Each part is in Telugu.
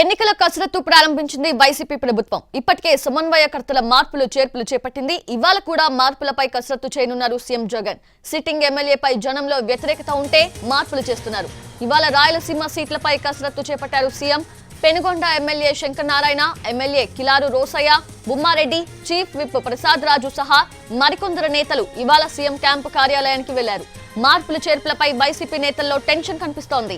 ఎన్నికల కసరత్తు ప్రారంభించింది వైసీపీ ప్రభుత్వం. ఇప్పటికే సమన్వయకర్తల మార్పులు చేర్పులు చేపట్టింది. ఇవాళ కూడా మార్పులపై కసరత్తు చేయనున్నారు సీఎం జగన్. సిట్టింగ్ ఎమ్మెల్యేపై జనంలో వ్యతిరేకత ఉంటే మార్పులు చేస్తున్నారు. ఇవాళ రాయలసీమ సీట్లపై కసరత్తు చేపట్టారు CM. Penukonda MLA Shankaranarayana MLA Kilaru Rosaiah Bummareddy chief whip Prasad Raju సహా మరికొందరు నేతలు ఇవాళ సీఎం క్యాంపు కార్యాలయానికి వెళ్ళారు. మార్పులు చేర్పులపై వైసీపీ నేతల్లో టెన్షన్ కనిపిస్తోంది.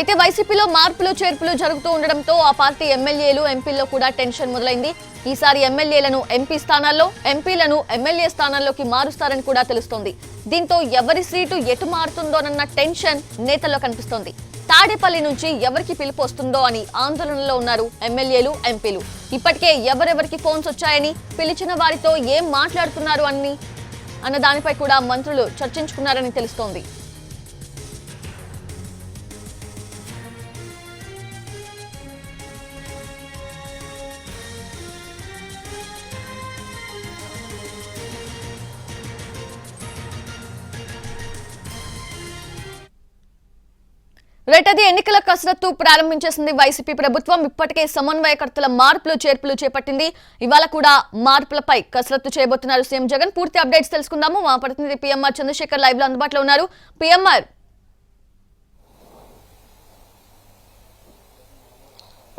అయితే వైసీపీలో మార్పులు చేర్పులు జరుగుతూ ఉండడంతో ఆ పార్టీ ఎమ్మెల్యేలు ఎంపీల్లో కూడా టెన్షన్ మొదలైంది. ఈసారి ఎమ్మెల్యేలను ఎంపీ స్థానాల్లో ఎంపీలను ఎమ్మెల్యే స్థానాల్లోకి మారుస్తారని కూడా తెలుస్తోంది. దీంతో ఎవరి సీటు ఎటు మారుతుందోనన్న టెన్షన్ నేతల్లో కనిపిస్తోంది. తాడేపల్లి నుంచి ఎవరికి పిలుపు వస్తుందో అని ఆందోళనలో ఉన్నారు ఎమ్మెల్యేలు ఎంపీలు. ఇప్పటికే ఎవరెవరికి ఫోన్స్ వచ్చాయని పిలిచిన వారితో ఏం మాట్లాడుతున్నారు అని అన్న దానిపై కూడా మంత్రులు చర్చించుకున్నారని తెలుస్తోంది. రెటది ఎన్నికల కసరత్తు ప్రారంభించేసింది వైసీపీ ప్రభుత్వం. ఇప్పటికే సమన్వయకర్తల మార్పులు చేర్పులు చేపట్టింది. ఇవాళ కూడా మార్పులపై కసరత్తు చేయబోతున్నారు సీఎం జగన్. పూర్తి అప్డేట్స్ తెలుసుకుందాము. మా ప్రతినిధి పిఎంఆర్ చంద్రశేఖర్ లైవ్లో అందుబాటులో ఉన్నారు. పిఎంఆర్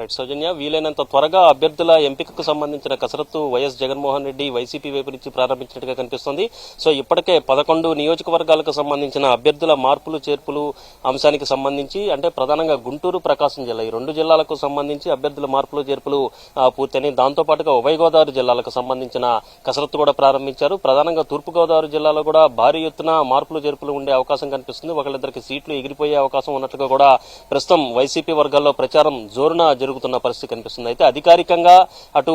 రైట్ సౌజన్య వీలైనంత త్వరగా అభ్యర్థుల ఎంపికకు సంబంధించిన కసరత్తు వైఎస్ జగన్మోహన్ రెడ్డి వైసీపీ వైపు నుంచి ప్రారంభించినట్టుగా కనిపిస్తుంది. సో ఇప్పటికే పదకొండు నియోజకవర్గాలకు సంబంధించిన అభ్యర్థుల మార్పులు చేర్పులు అంశానికి సంబంధించి అంటే ప్రధానంగా గుంటూరు ప్రకాశం జిల్లా ఈ రెండు జిల్లాలకు సంబంధించి అభ్యర్థుల మార్పులు చేర్పులు పూర్తయినాయి. దాంతో పాటుగా ఉభయ గోదావరి జిల్లాలకు సంబంధించిన కసరత్తు కూడా ప్రారంభించారు. ప్రధానంగా తూర్పుగోదావరి జిల్లాలో కూడా భారీ ఎత్తున మార్పులు చేర్పులు ఉండే అవకాశం కనిపిస్తుంది. ఒకళ్ళిద్దరికి సీట్లు ఎగిరిపోయే అవకాశం ఉన్నట్లుగా కూడా ప్రస్తుతం వైసీపీ వర్గాల్లో ప్రచారం జోరున జరుగుతున్న పరిస్థితి కనిపిస్తుంది. అయితే అధికారికంగా అటు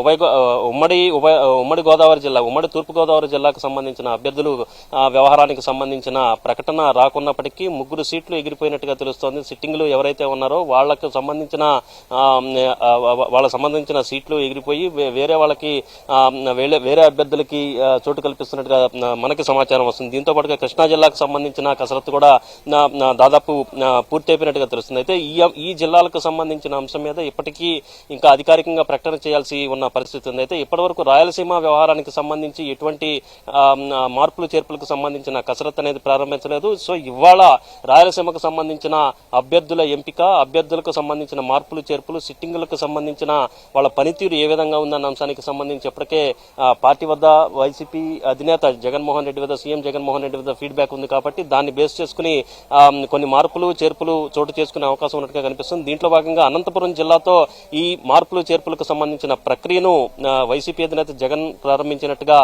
ఉభయ ఉమ్మడి ఉభయ ఉమ్మడి గోదావరి జిల్లా ఉమ్మడి తూర్పుగోదావరి జిల్లాకు సంబంధించిన అభ్యర్థులు వ్యవహారానికి సంబంధించిన ప్రకటన రాకున్నప్పటికీ ముగ్గురు సీట్లు ఎగిరిపోయినట్టుగా తెలుస్తోంది. సిట్టింగ్లు ఎవరైతే ఉన్నారో వాళ్ళకు సంబంధించిన వాళ్ళకు వాళ్ళకి సంబంధించిన సీట్లు ఎగిరిపోయి వేరే వాళ్ళకి వేరే వేరే అభ్యర్థులకి చోటు కల్పిస్తున్నట్టుగా మనకి సమాచారం వస్తుంది. దీంతో పాటుగా కృష్ణా జిల్లాకు సంబంధించిన కసరత్తు కూడా దాదాపు పూర్తి అయిపోయినట్టుగా తెలుస్తుంది. అయితే ఈ ఈ జిల్లాలకు సంబంధించిన అంశం మీద ఇప్పటికీ ఇంకా అధికారికంగా ప్రకటన చేయాల్సి ఉన్న పరిస్థితి ఉంది అయితే ఇప్పటివరకు రాయలసీమ వ్యవహారానికి సంబంధించి ఎటువంటి మార్పులు చేర్పులకు సంబంధించిన కసరత్తు అనేది ప్రారంభించలేదు. సో ఇవాళ రాయలసీమకు సంబంధించిన అభ్యర్థుల ఎంపిక అభ్యర్థులకు సంబంధించిన మార్పులు చేర్పులు సిట్టింగులకు సంబంధించిన వాళ్ళ పనితీరు ఏ విధంగా ఉందన్న అంశానికి సంబంధించి ఇప్పటికే పార్టీ వద్ద వైసీపీ అధినేత జగన్మోహన్ రెడ్డి వద్ద సీఎం జగన్మోహన్ రెడ్డి వద్ద ఫీడ్బ్యాక్ ఉంది కాబట్టి దాన్ని బేస్ చేసుకుని కొన్ని మార్పులు చేర్పులు చోటు చేసుకునే అవకాశం ఉన్నట్టుగా కనిపిస్తుంది. దీంట్లో భాగంగా అనంతపురం జిల్లాతో ఈ మార్పులు చేర్పులకు సంబంధించిన ప్రక్రియను వైసీపీ అధినేత జగన్ ప్రారంభించినట్టుగా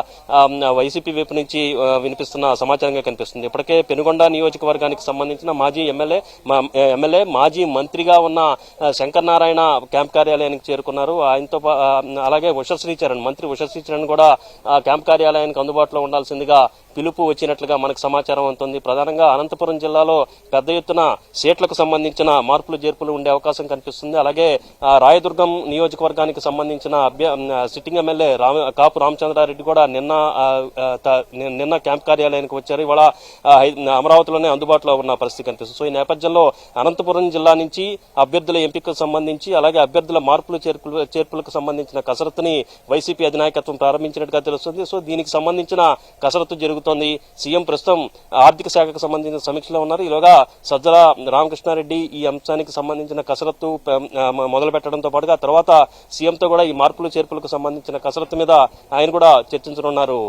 వైసీపీ వైపు నుంచి వినిపిస్తున్న సమాచారంగా కనిపిస్తుంది. ఇప్పటికే పెనుగొండ నియోజకవర్గానికి సంబంధించిన మాజీ ఎమ్మెల్యే ఎమ్మెల్యే మాజీ మంత్రిగా ఉన్న ఆ, శంకర్ నారాయణ క్యాంప్ కార్యాలయానికి చేరుకున్నారు. ఆయనతో అలాగే ఉష శ్రీచరణ్ మంత్రి ఉష శ్రీచరణ్ కూడా క్యాంప్ కార్యాలయానికి అందుబాటులో ఉండాల్సిందిగా పిలుపు వచ్చినట్లుగా మనకు సమాచారం అందుతుంది. ప్రధానంగా అనంతపురం జిల్లాలో పెద్ద ఎత్తున సీట్లకు సంబంధించిన మార్పులు చేర్పులు ఉండే అవకాశం కనిపిస్తుంది. అలాగే రాయదుర్గం నియోజకవర్గానికి సంబంధించిన అభ్య సిట్టింగ్ ఎమ్మెల్యే రామ కాపు రామచంద్రారెడ్డి కూడా నిన్న నిన్న క్యాంప్ కార్యాలయానికి వచ్చారు. ఇవాళ అమరావతిలోనే అందుబాటులో ఉన్న పరిస్థితి కనిపిస్తుంది. సో ఈ నేపథ్యంలో అనంతపురం జిల్లా నుంచి అభ్యర్థుల ఎంపికకు సంబంధించి అలాగే అభ్యర్థుల మార్పులు చేర్పులు చేర్పులకు సంబంధించిన కసరత్తుని వైసీపీ అధినాయకత్వం ప్రారంభించినట్టుగా తెలుస్తుంది. సో దీనికి సంబంధించిన కసరత్తు జరుగుతుంది సీఎం ప్రస్తుతం ఆర్థిక శాఖకు సంబంధించిన సమీక్షలో ఉన్నారు. ఈలోగా సజ్జల రామకృష్ణారెడ్డి ఈ అంశానికి సంబంధించిన కసరత్తు మొదలు పెట్టడంతో పాటుగా తర్వాత సీఎంతో కూడా ఈ మార్పులు చేర్పులకు సంబంధించిన కసరత్తు మీద ఆయన కూడా చర్చించనున్నారు.